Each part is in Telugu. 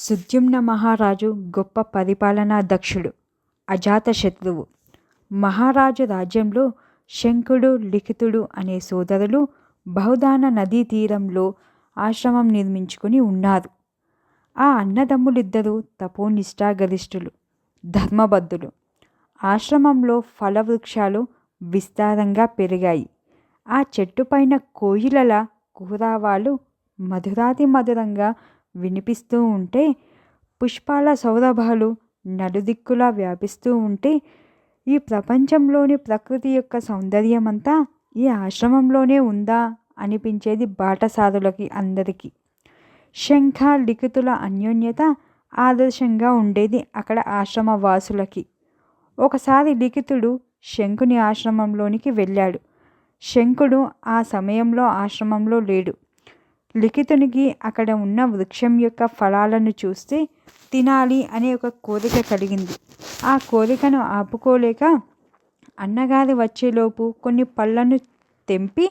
సుద్యుమ్న మహారాజు గొప్ప పరిపాలనా దక్షుడు అజాతశత్రువు. మహారాజు రాజ్యంలో శంఖుడు లిఖితుడు అనే సోదరులు బహుదాన నదీ తీరంలో ఆశ్రమం నిర్మించుకుని ఉన్నారు. ఆ అన్నదమ్ములిద్దరూ తపోనిష్టాగరిష్ఠులు ధర్మబద్ధులు. ఆశ్రమంలో ఫలవృక్షాలు విస్తారంగా పెరిగాయి. ఆ చెట్టుపైన కోయిలల కుహరావాలు మధురాతి మధురంగా వినిపిస్తూ ఉంటే పుష్పాల సౌరభాలు నలుదిక్కులా వ్యాపిస్తూ ఉంటే ఈ ప్రపంచంలోని ప్రకృతి యొక్క సౌందర్యమంతా ఈ ఆశ్రమంలోనే ఉందా అనిపించేది బాటసారులకి అందరికీ. శంఖ లిఖితుల అన్యోన్యత ఆదర్శంగా ఉండేది అక్కడ ఆశ్రమ వాసులకి ఒకసారి లిఖితుడు శంకుని ఆశ్రమంలోనికి వెళ్ళాడు. శంకుడు ఆ సమయంలో ఆశ్రమంలో లేడు. లిఖితునికి అక్కడ ఉన్న వృక్షం యొక్క ఫలాలను చూస్తే తినాలి అనే ఒక కోరిక కలిగింది. ఆ కోరికను ఆపుకోలేక అన్నగారి వచ్చేలోపు కొన్ని పళ్ళను తెంపి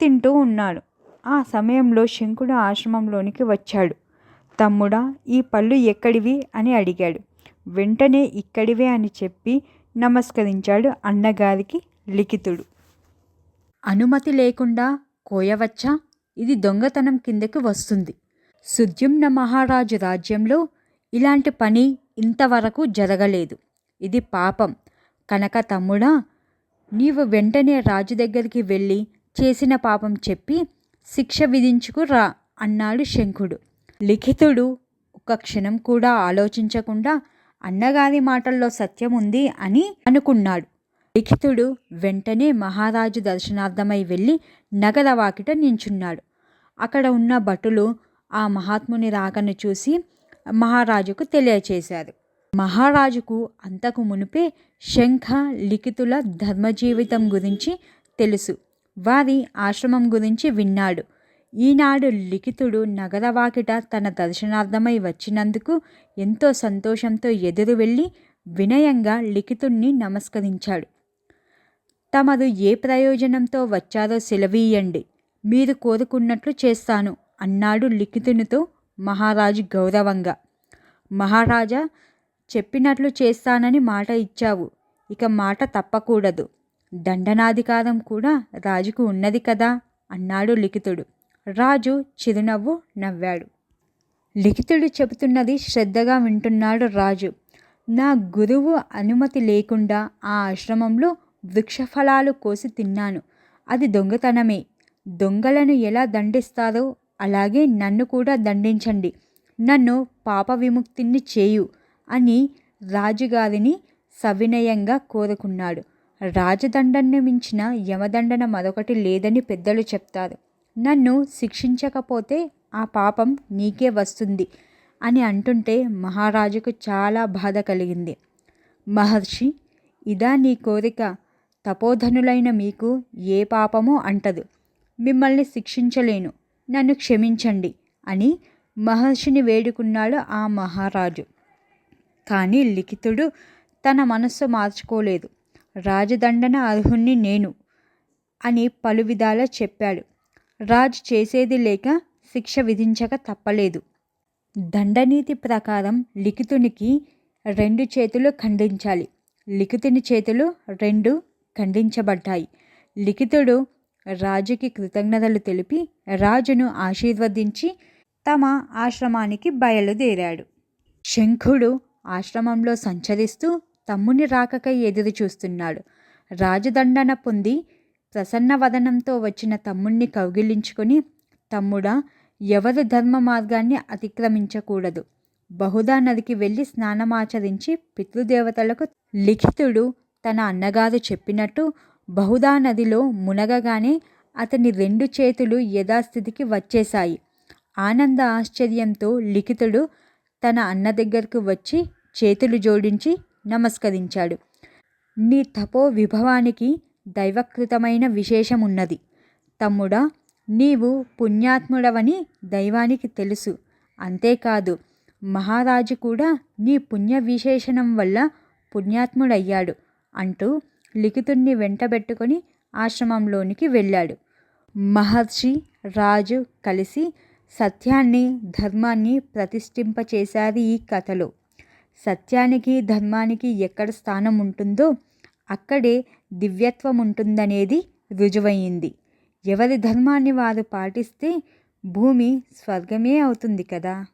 తింటూ ఉన్నాడు. ఆ సమయంలో శంకుడు ఆశ్రమంలోనికి వచ్చాడు. తమ్ముడా ఈ పళ్ళు ఎక్కడివి? అని అడిగాడు. వెంటనే ఇక్కడివే అని చెప్పి నమస్కరించాడు అన్నగారికి లిఖితుడు. అనుమతి లేకుండా కోయవచ్చా? ఇది దొంగతనం కిందకి వస్తుంది. సుద్యుమ్న మహారాజు రాజ్యంలో ఇలాంటి పని ఇంతవరకు జరగలేదు. ఇది పాపం. కనుక తమ్ముడా నీవు వెంటనే రాజు దగ్గరికి వెళ్ళి చేసిన పాపం చెప్పి శిక్ష విధించుకురా అన్నాడు శంఖుడు. లిఖితుడు ఒక క్షణం కూడా ఆలోచించకుండా అన్నగారి మాటల్లో సత్యం ఉంది అని అనుకున్నాడు. లిఖితుడు వెంటనే మహారాజు దర్శనార్థమై వెళ్ళి నగర వాకిట నించున్నాడు. అక్కడ ఉన్న భటులు ఆ మహాత్ముని రాకను చూసి మహారాజుకు తెలియచేశారు. మహారాజుకు అంతకు మునిపే శంఖ లిఖితుల ధర్మజీవితం గురించి తెలుసు. వారి ఆశ్రమం గురించి విన్నాడు. ఈనాడు లిఖితుడు నగరవాకిట తన దర్శనార్థమై వచ్చినందుకు ఎంతో సంతోషంతో ఎదురు వెళ్ళి వినయంగా లిఖితుణ్ణి నమస్కరించాడు. తమరు ఏ ప్రయోజనంతో వచ్చారో సెలవీయండి. మీరు కోరుకున్నట్లు చేస్తాను అన్నాడు లిఖితునితో మహారాజు గౌరవంగా. మహారాజా చెప్పినట్లు చేస్తానని మాట ఇచ్చావు. ఇక మాట తప్పకూడదు. దండనాధికారం కూడా రాజుకు ఉన్నది కదా అన్నాడు లిఖితుడు. రాజు చిరునవ్వు నవ్వాడు. లిఖితుడు చెబుతున్నది శ్రద్ధగా వింటున్నాడు రాజు. నా గురువు అనుమతి లేకుండా ఆ ఆశ్రమంలో వృక్షఫలాలు కోసి తిన్నాను. అది దొంగతనమే. దొంగలను ఎలా దండిస్తారో అలాగే నన్ను కూడా దండించండి. నన్ను పాప విముక్తిని చేయు అని రాజుగారిని సవినయంగా కోరుకున్నాడు. రాజదండను మించిన యమదండన మరొకటి లేదని పెద్దలు చెప్తారు. నన్ను శిక్షించకపోతే ఆ పాపం నీకే వస్తుంది అని అంటుంటే మహారాజుకు చాలా బాధ కలిగింది. మహర్షి ఇదా నీ కోరిక. తపోధనులైన మీకు ఏ పాపమో అంటదు. మిమ్మల్ని శిక్షించలేను. నన్ను క్షమించండి అని మహర్షిని వేడుకున్నాడు ఆ మహారాజు. కానీ లిఖితుడు తన మనస్సు మార్చుకోలేదు. రాజదండన అర్హుణ్ణి నేను అని పలు విధాలా చెప్పాడు. రాజు చేసేది లేక శిక్ష విధించక తప్పలేదు. దండనీతి ప్రకారం లిఖితునికి రెండు చేతులు ఖండించాలి. లిఖితుని చేతులు రెండు ఖండించబడ్డాయి. లిఖితుడు రాజుకి కృతజ్ఞతలు తెలిపి రాజును ఆశీర్వదించి తమ ఆశ్రమానికి బయలుదేరాడు. శంఖుడు ఆశ్రమంలో సంచరిస్తూ తమ్ముని రాకకై ఎదురు చూస్తున్నాడు. రాజదండన పొంది ప్రసన్నవదనంతో వచ్చిన తమ్ముణ్ణి కౌగిలించుకొని తమ్ముడా ఎవరు ధర్మ మార్గాన్ని అతిక్రమించకూడదు. బహుదా నదికి వెళ్ళి స్నానమాచరించి పితృదేవతలకు లిఖితుడు తన అన్నగారు చెప్పినట్టు బహుదా నదిలో మునగగానే అతని రెండు చేతులు యథాస్థితికి వచ్చేశాయి. ఆనంద ఆశ్చర్యంతో లిఖితుడు తన అన్న దగ్గరకు వచ్చి చేతులు జోడించి నమస్కరించాడు. నీ తపో విభవానికి దైవకృతమైన విశేషమున్నది. తమ్ముడా నీవు పుణ్యాత్ముడవని దైవానికి తెలుసు. అంతేకాదు మహారాజు కూడా నీ పుణ్య విశేషణం వల్ల పుణ్యాత్ముడయ్యాడు అంటూ లిఖితుణ్ణి వెంటబెట్టుకొని ఆశ్రమంలోనికి వెళ్ళాడు. మహర్షి రాజు కలిసి సత్యాన్ని ధర్మాన్ని ప్రతిష్ఠింపచేశారు ఈ కథలో. సత్యానికి ధర్మానికి ఎక్కడ స్థానం ఉంటుందో అక్కడే దివ్యత్వం ఉంటుందనేది రుజువయింది ఎవరి ధర్మాన్ని వారు పాటిస్తే భూమి స్వర్గమే అవుతుంది కదా?